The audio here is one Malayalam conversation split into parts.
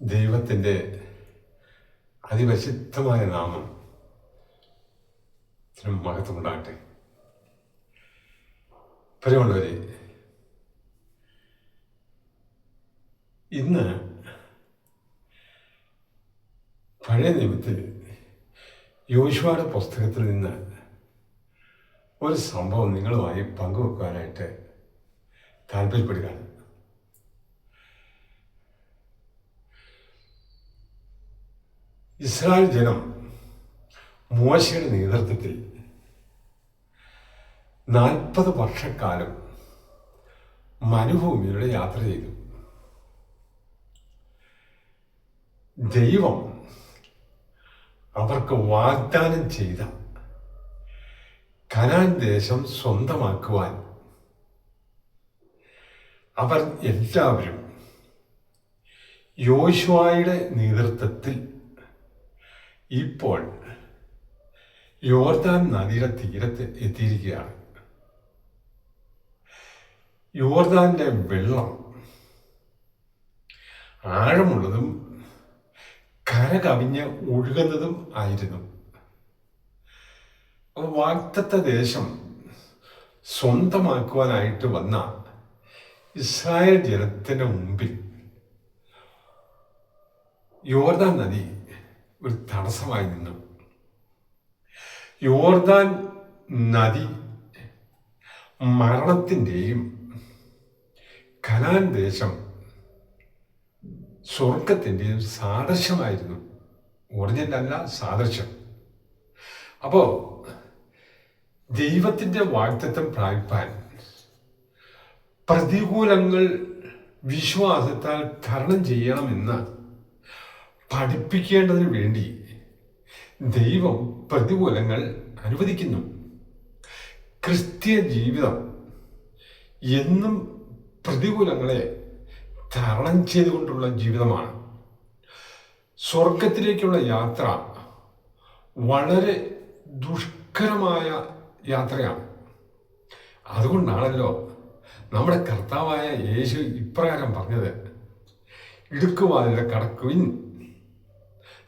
ദൈവത്തിന്റെ അതിപരിശുദ്ധമായ നാമം മഹത്വമുണ്ടാകട്ടെ പ്രിയമുള്ളവരെ ഇന്ന് പഴയ നിയമത്തിൽ യോശുവയുടെ പുസ്തകത്തിൽ നിന്ന് ഒരു സംഭവം നിങ്ങളുമായി പങ്കുവെക്കാനായിട്ട് താല്പര്യപ്പെടുകയാണ്. ഇസ്രായേൽ ജനം മോശയുടെ നേതൃത്വത്തിൽ നാൽപ്പത് വർഷക്കാലം മരുഭൂമിയിലൂടെ യാത്ര ചെയ്തു. ദൈവം അവർക്ക് വാഗ്ദാനം ചെയ്ത കനാൻ ദേശം സ്വന്തമാക്കുവാൻ അവർ എല്ലാവരും യോശുവായുടെ നേതൃത്വത്തിൽ ഇപ്പോൾ യോർദാൻ നദിയുടെ തീരത്ത് എത്തിയിരിക്കുകയാണ്. യോർദാന്റെ വെള്ളം ആഴമുള്ളതും കര കവിഞ്ഞ് ഒഴുകുന്നതും ആയിരുന്നു. വാക്തത്വ ദേശം സ്വന്തമാക്കുവാനായിട്ട് വന്ന ഇസ്രായേൽ ജനത്തിന്റെ മുമ്പിൽ യോർദാൻ നദി ഒരു തടസ്സമായി നിന്നു. യോർദാൻ നദി മരണത്തിന്റെയും കനാൻ ദേശം സ്വർഗത്തിന്റെയും സാദൃശ്യമായിരുന്നു. ഒറിജിനൽ അല്ല സാദൃശ്യം. അപ്പോൾ ദൈവത്തിന്റെ വാഗ്ദത്വം പ്രാപിപ്പാൻ പ്രതികൂലങ്ങൾ വിശ്വാസത്താൽ തരണം ചെയ്യണമെന്ന് പഠിപ്പിക്കേണ്ടതിന് വേണ്ടി ദൈവം പ്രതികൂലങ്ങൾ അനുവദിക്കുന്നു. ക്രിസ്തീയ ജീവിതം എന്നും പ്രതികൂലങ്ങളെ തരണം ചെയ്തുകൊണ്ടുള്ള ജീവിതമാണ്. സ്വർഗത്തിലേക്കുള്ള യാത്ര വളരെ ദുഷ്കരമായ യാത്രയാണ്. അതുകൊണ്ടാണല്ലോ നമ്മുടെ കർത്താവായ യേശു ഇപ്രകാരം പറഞ്ഞത് ഇടുക്കുവാതിലെ കടക്കുവിൻ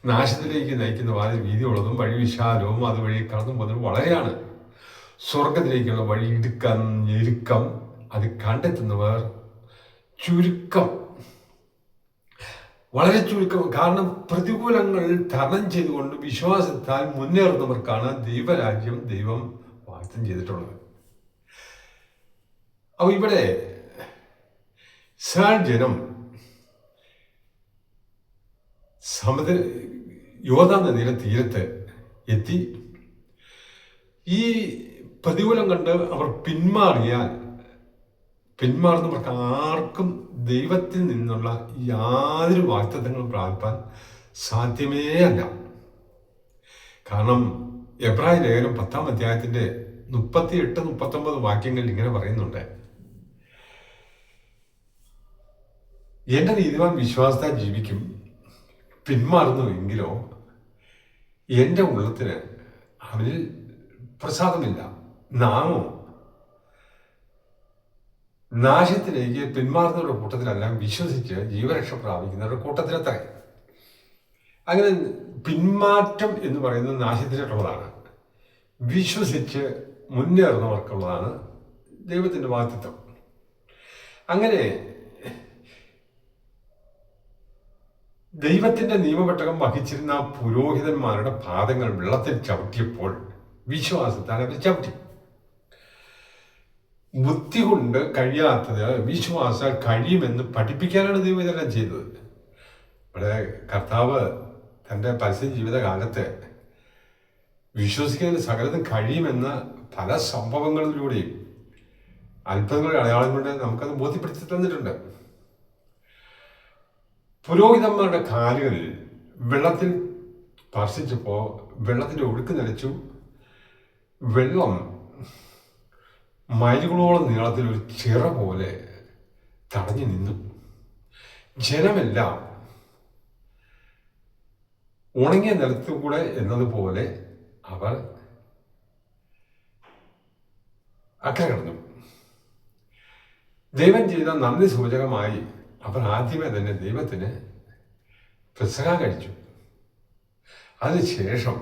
നാശത്തിലേക്ക് നയിക്കുന്ന വാതിൽ വീതിയുള്ളതും വഴി വിശാലവും അതുവഴി കടന്നു പോകുന്നതും വളരെയാണ്. സ്വർഗത്തിലേക്കുള്ള വഴി ഇടുക്കം ഞെരുക്കം അത് കണ്ടെത്തുന്നവർ ചുരുക്കം. വളരെ ചുരുക്കം. കാരണം പ്രതികൂലങ്ങൾ തരണം ചെയ്തുകൊണ്ട് വിശ്വാസത്താൽ മുന്നേറുന്നവർക്കാണ് ദൈവരാജ്യം ദൈവം വാഗ്ദം ചെയ്തിട്ടുള്ളത്. അപ്പൊ ഇവിടെ സാൽ ജനം സമുദ്ര യോധാ നദിയുടെ തീരത്ത് എത്തി. ഈ പ്രതികൂലം കണ്ട് അവർ പിന്മാറിയാൽ പിന്മാറുന്നവർക്ക് ആർക്കും ദൈവത്തിൽ നിന്നുള്ള യാതൊരു വാക്തത്വങ്ങളും പ്രാപിപ്പാൻ സാധ്യമേ അല്ല. കാരണം എബ്രാഹിം ലേഖനം പത്താം അധ്യായത്തിന്റെ മുപ്പത്തി എട്ട് മുപ്പത്തൊമ്പത് വാക്യങ്ങൾ ഇങ്ങനെ പറയുന്നുണ്ട്. എന്റെ നീതിമാൻ വിശ്വാസത്താൽ ജീവിക്കും. പിന്മാറുന്നുവെങ്കിലോ എന്റെ ഉള്ളത്തിന് അവനിൽ പ്രസാദമില്ല നാമോ നാശത്തിലേക്ക് പിന്മാറുന്നവരുടെ കൂട്ടത്തിലെല്ലാം വിശ്വസിച്ച് ജീവരക്ഷ പ്രാപിക്കുന്നവരുടെ കൂട്ടത്തിലത്രേ? അങ്ങനെ പിന്മാറ്റം എന്ന് പറയുന്നത് നാശത്തിലേക്കുള്ളതാണ്. വിശ്വസിച്ച് മുന്നേറുന്നവർക്കുള്ളതാണ് ദൈവത്തിന്റെ വാക്തിത്വം അങ്ങനെ ദൈവത്തിന്റെ നിയമപെട്ടകം വഹിച്ചിരുന്ന പുരോഹിതന്മാരുടെ പാദങ്ങൾ വെള്ളത്തിൽ ചവിട്ടിയപ്പോൾ വിശ്വാസത്താൽ അവർ ചവിട്ടി. ബുദ്ധി കൊണ്ട് കഴിയാത്തത് വിശ്വാസാൽ കഴിയുമെന്ന് പഠിപ്പിക്കാനാണ് ദൈവം ഇതെല്ലാം ചെയ്തത്. ഇവിടെ കർത്താവ് തന്റെ പരസ്യ ജീവിതകാലത്ത് വിശ്വസിക്കാൻ സകലതും കഴിയുമെന്ന പല സംഭവങ്ങളിലൂടെയും അത്ഭുതങ്ങളുടെ അടയാളം കൊണ്ട് നമുക്കത് ബോധ്യപ്പെടുത്തി തന്നിട്ടുണ്ട്. പുരോഹിതന്മാരുടെ കാലുകളിൽ വെള്ളത്തിൽ സ്പർശിച്ചപ്പോൾ വെള്ളത്തിന്റെ ഒഴുക്ക് നിലച്ചു. വെള്ളം മൈലുകളോളം നീളത്തിൽ ഒരു ചിറ പോലെ തടഞ്ഞു നിന്നു. ജനമെല്ലാം ഉണങ്ങിയ നിലത്തുകൂടെ എന്നതുപോലെ അവർ അക്കരെ കിടന്നു. ദൈവം ചെയ്ത നന്ദി സൂചകമായി അവർ ആദ്യമേ തന്നെ ദൈവത്തിന് പ്രസക കഴിച്ചു. അതിനുശേഷം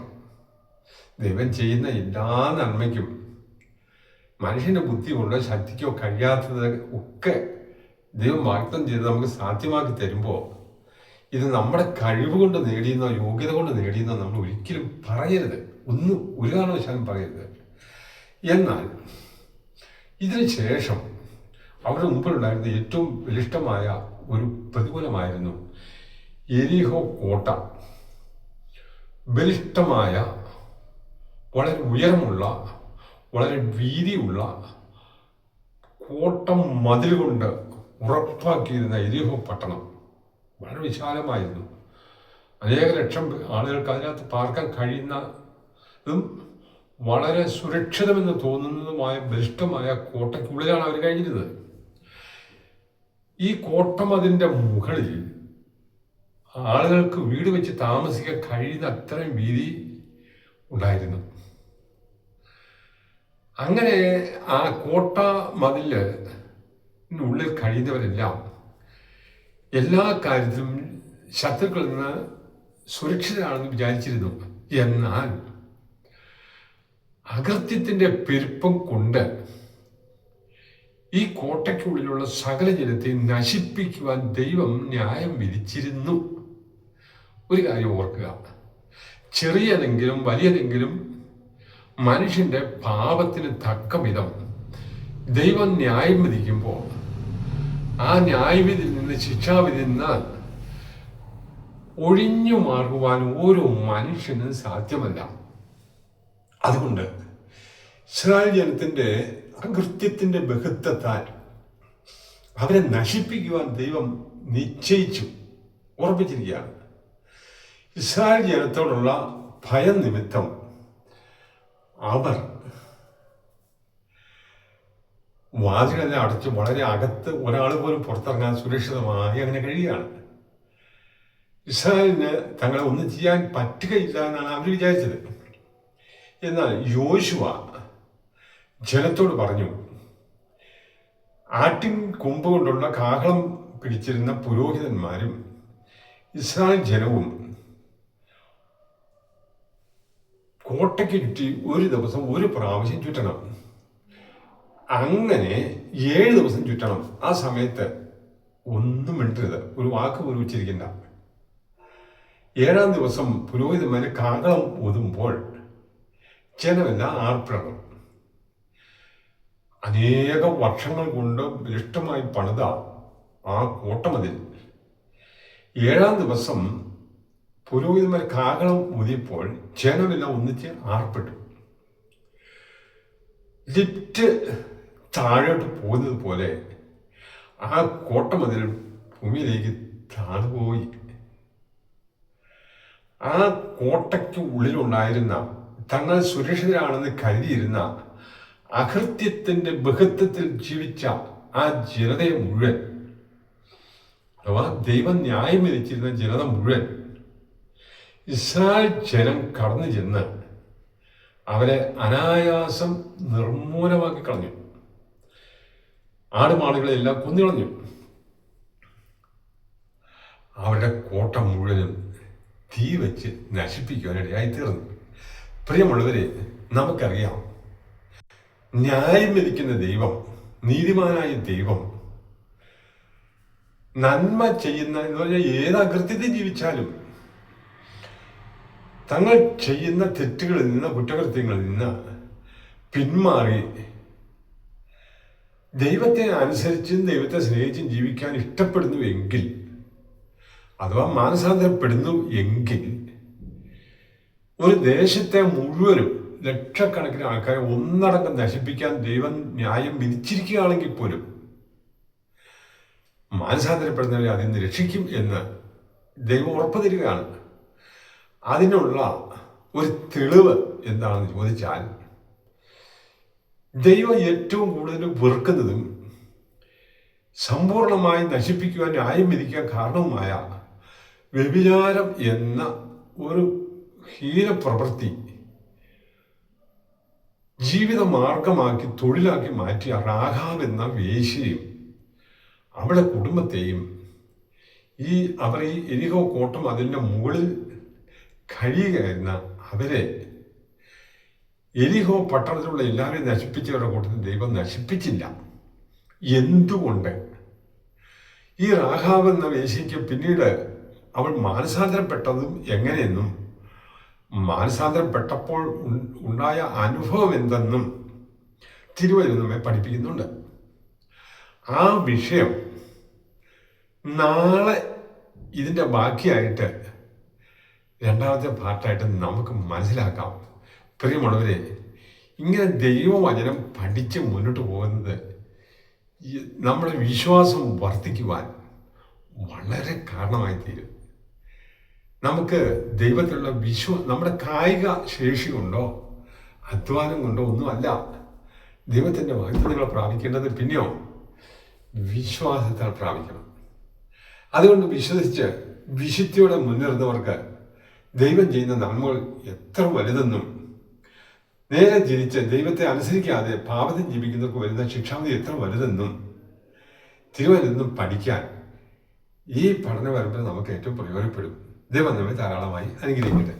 ദൈവം ചെയ്യുന്ന എല്ലാ നന്മയ്ക്കും മനുഷ്യന്റെ ബുദ്ധി കൊണ്ടോ ശക്തിക്കോ കഴിയാത്തത് ഒക്കെ ദൈവം വാഗ്ദം ചെയ്ത് നമുക്ക് സാധ്യമാക്കി തരുമ്പോൾ ഇത് നമ്മുടെ കഴിവ് കൊണ്ട് നേടിയെന്നോ യോഗ്യത കൊണ്ട് നേടിയെന്നോ നമ്മൾ ഒരിക്കലും പറയരുത്. ഒന്നും ഒരു കാരണവശാലും പറയരുത്. എന്നാൽ ഇതിനു ശേഷം അവരുടെ മുമ്പിലുണ്ടായിരുന്ന ഏറ്റവും ബലിഷ്ടമായ ഒരു പ്രതികൂലമായിരുന്നു. എരിഹോ കോട്ട. ബലിഷ്ടമായ വളരെ ഉയരമുള്ള വളരെ വീതിയുള്ള കോട്ടം മതിൽ കൊണ്ട് ഉറപ്പാക്കിയിരുന്ന എരിഹോ പട്ടണം. വളരെ വിശാലമായിരുന്നു. അനേക ലക്ഷം ആളുകൾക്ക് അതിനകത്ത് പാർക്കാൻ കഴിയുന്നതും വളരെ സുരക്ഷിതമെന്ന് തോന്നുന്നതുമായ ബലിഷ്ടമായ കോട്ടയ്ക്കുള്ളിലാണ് അവർ കഴിഞ്ഞിരുന്നത്. ഈ കോട്ടമതിന്റെ മുകളിൽ ആളുകൾക്ക് വീട് വെച്ച് താമസിക്കാൻ കഴിയുന്ന അത്രയും വീതി ഉണ്ടായിരുന്നു. അങ്ങനെ ആ കോട്ട മതിൽ ഉള്ളിൽ കഴിയുന്നവരെല്ലാം എല്ലാ കാര്യത്തിലും ശത്രുക്കളിൽ നിന്ന് സുരക്ഷിതരാണെന്ന് വിചാരിച്ചിരുന്നു. എന്നാൽ അകൃത്യത്തിന്റെ പെരുപ്പം കൊണ്ട് ഈ കോട്ടയ്ക്കുള്ളിലുള്ള സകല ജനത്തെ നശിപ്പിക്കുവാൻ ദൈവം ന്യായം വിധിച്ചിരുന്നു. ഒരു കാര്യം ഓർക്കുക. ചെറിയതെങ്കിലും വലിയതെങ്കിലും മനുഷ്യന്റെ പാപത്തിന് തക്ക വിധം ദൈവം ന്യായം വിധിക്കുമ്പോൾ ആ ന്യായവിധിയിൽ നിന്ന് ശിക്ഷാവിധിയിൽ നിന്ന് ഒഴിഞ്ഞു മാറുവാൻ ഓരോ മനുഷ്യനും സാധ്യമല്ല. അതുകൊണ്ട് ഇസ്രായേൽ ജനത്തിന്റെ അകൃത്യത്തിന്റെ ബഹുത്വത്താൽ അവരെ നശിപ്പിക്കുവാൻ ദൈവം നിശ്ചയിച്ചു ഉറപ്പിച്ചിരിക്കുകയാണ്. ഇസ്രായേൽ ജനത്തോടുള്ള ഭയം നിമിത്തം അവർ വാതിലെല്ലാം അടച്ച് വളരെ അകത്ത് ഒരാൾ പോലും പുറത്തിറങ്ങാൻ സുരക്ഷിതമായി അങ്ങനെ കഴിയുകയാണ്. ഇസ്രായേലിന് തങ്ങളെ ഒന്നും ചെയ്യാൻ പറ്റുകയില്ല എന്നാണ് അവർ വിചാരിച്ചത്. എന്നാൽ യോശുവ ജനത്തോട് പറഞ്ഞു ആട്ടിൻ കൊമ്പ് കൊണ്ടുള്ള കാഹളം പിടിച്ചിരുന്ന പുരോഹിതന്മാരും ഇസ്രായേൽ ജനവും കോട്ടയ്ക്ക് ചുറ്റി ഒരു ദിവസം ഒരു പ്രാവശ്യം ചുറ്റണം. അങ്ങനെ ഏഴ് ദിവസം ചുറ്റണം. ആ സമയത്ത് ഒന്നും മിണ്ടരുത്. ഒരു വാക്ക് പോലും ഉച്ചരിക്കണ്ട. ഏഴാം ദിവസം പുരോഹിതന്മാർ കാകളം ഊതുമ്പോൾ ജനമെല്ലാം ആർപ്പിടണം. അനേകം വർഷങ്ങൾ കൊണ്ട് ബലിഷ്ടമായി പണിത ആ കോട്ടമതിൽ. ഏഴാം ദിവസം പുരോഹിതന്മാർ കാകളം ഊതിയപ്പോൾ ജനമെല്ലാം ഒന്നിച്ച് ആർപ്പെട്ടു. ലിഫ്റ്റ് താഴോട്ട് പോകുന്നത് പോലെ ആ കോട്ടമതിൽ ഭൂമിയിലേക്ക് താണുപോയി. ആ കോട്ടയ്ക്ക് ഉള്ളിലുണ്ടായിരുന്ന തങ്ങൾ സുരക്ഷിതരാണെന്ന് കരുതിയിരുന്ന അകൃത്യത്തിന്റെ ബഹുത്വത്തിൽ ജീവിച്ച ആ ജനതയെ മുഴുവൻ അഥവാ ദൈവം ന്യായം വിധിച്ചിരുന്ന ജനത മുഴുവൻ ഇസ്രായേൽ ജനം കടന്നു ചെന്ന് അവരെ അനായാസം നിർമൂലമാക്കി കളഞ്ഞു. ആടുമാടുകളെല്ലാം കൊന്നുകളഞ്ഞു അവരുടെ കോട്ട മുഴുവനും തീ വെച്ച് നശിപ്പിക്കുവാനിടയായി തീർന്നു. പ്രിയമുള്ളവരെ നമുക്കറിയാം ന്യായം വിധിക്കുന്ന ദൈവം നീതിമാനായ ദൈവം നന്മ ചെയ്യുന്ന എന്ന് പറഞ്ഞാൽ ഏത് ജീവിച്ചാലും തങ്ങൾ ചെയ്യുന്ന തെറ്റുകളിൽ നിന്ന് കുറ്റകൃത്യങ്ങളിൽ നിന്ന് പിന്മാറി ദൈവത്തെ അനുസരിച്ചും ദൈവത്തെ സ്നേഹിച്ചും ജീവിക്കാൻ ഇഷ്ടപ്പെടുന്നു എങ്കിൽ അഥവാ മാനസാന്തരപ്പെടുന്നു എങ്കിൽ ഒരു ദേശത്തെ മുഴുവനും ലക്ഷക്കണക്കിന് ആൾക്കാരെ ഒന്നടങ്കം നശിപ്പിക്കാൻ ദൈവം ന്യായം വിധിച്ചിരിക്കുകയാണെങ്കിൽ പോലും മാനസാന്തരപ്പെടുന്നവരെ അതിൽ നിന്ന് രക്ഷിക്കും എന്ന് ദൈവം ഉറപ്പ് തരികയാണ് അതിനുള്ള ഒരു തെളിവ് എന്താണെന്ന് ചോദിച്ചാൽ ദൈവം ഏറ്റവും കൂടുതൽ വെറുക്കുന്നതും സമ്പൂർണമായി നശിപ്പിക്കുവാൻ ന്യായം വിധിക്കാൻ കാരണവുമായ വ്യഭിചാരം എന്ന ഒരു ഹീനപ്രവൃത്തി ജീവിത മാർഗമാക്കി തൊഴിലാക്കി മാറ്റിയ റാഹാബ് എന്ന വേശ്യയും അവളുടെ കുടുംബത്തെയും ഈ അവർ ഈ എരിഹോ കോട്ടം അതിന്റെ മുകളിൽ കഴിയുകയായിരുന്ന അവരെ എരിഹോ പട്ടണത്തിലുള്ള എല്ലാവരെയും നശിപ്പിച്ചവരുടെ കൂട്ടത്തിൽ ദൈവം നശിപ്പിച്ചില്ല. എന്തുകൊണ്ട്? ഈ റാഘാവ് എന്ന വേശ്യയ്ക്ക് പിന്നീട് അവൾ മാനസാന്തരപ്പെട്ടതും എങ്ങനെയെന്നും മാനസാന്തരപ്പെട്ടപ്പോൾ ഉണ്ടായ അനുഭവം എന്തെന്നും തിരുവചനം നമ്മെ പഠിപ്പിക്കുന്നുണ്ട്. ആ വിഷയം നാളെ ഇതിന്റെ ബാക്കിയായിട്ട് രണ്ടാമത്തെ പാർട്ടായിട്ട് നമുക്ക് മനസ്സിലാക്കാം. പ്രിയമുള്ളവരെ ഇങ്ങനെ ദൈവവചനം പഠിച്ച് മുന്നോട്ട് പോകുന്നത് നമ്മുടെ വിശ്വാസം വർദ്ധിക്കുവാൻ വളരെ കാരണമായി തീരും നമുക്ക് ദൈവത്തിലുള്ള വിശ്വ നമ്മുടെ കായിക ശേഷി കൊണ്ടോ അധ്വാനം കൊണ്ടോ ഒന്നുമല്ല. ദൈവത്തിന്റെ വാഗ്ദത്തങ്ങൾ പ്രാപിക്കേണ്ടത് പിന്നെയോ വിശ്വാസത്താൽ പ്രാപിക്കണം. അതുകൊണ്ട് വിശ്വസിച്ച് വിശുദ്ധിയോടെ മുന്നേറുന്നവർക്ക് ദൈവം ചെയ്യുന്ന നന്മകൾ എത്ര വലുതെന്നും നേരെ ജനിച്ച് ദൈവത്തെ അനുസരിക്കാതെ പാപത്തിൽ ജീവിക്കുന്നവർക്ക് വരുന്ന ശിക്ഷാവിധി എത്ര വലുതെന്നും തിരുവനന്തപുരം പഠിക്കാൻ ഈ പഠനം വരുമ്പോൾ നമുക്ക് ഏറ്റവും പ്രയോജനപ്പെടും. ദൈവം നമ്മെ ധാരാളമായി അനുഗ്രഹിക്കട്ടെ.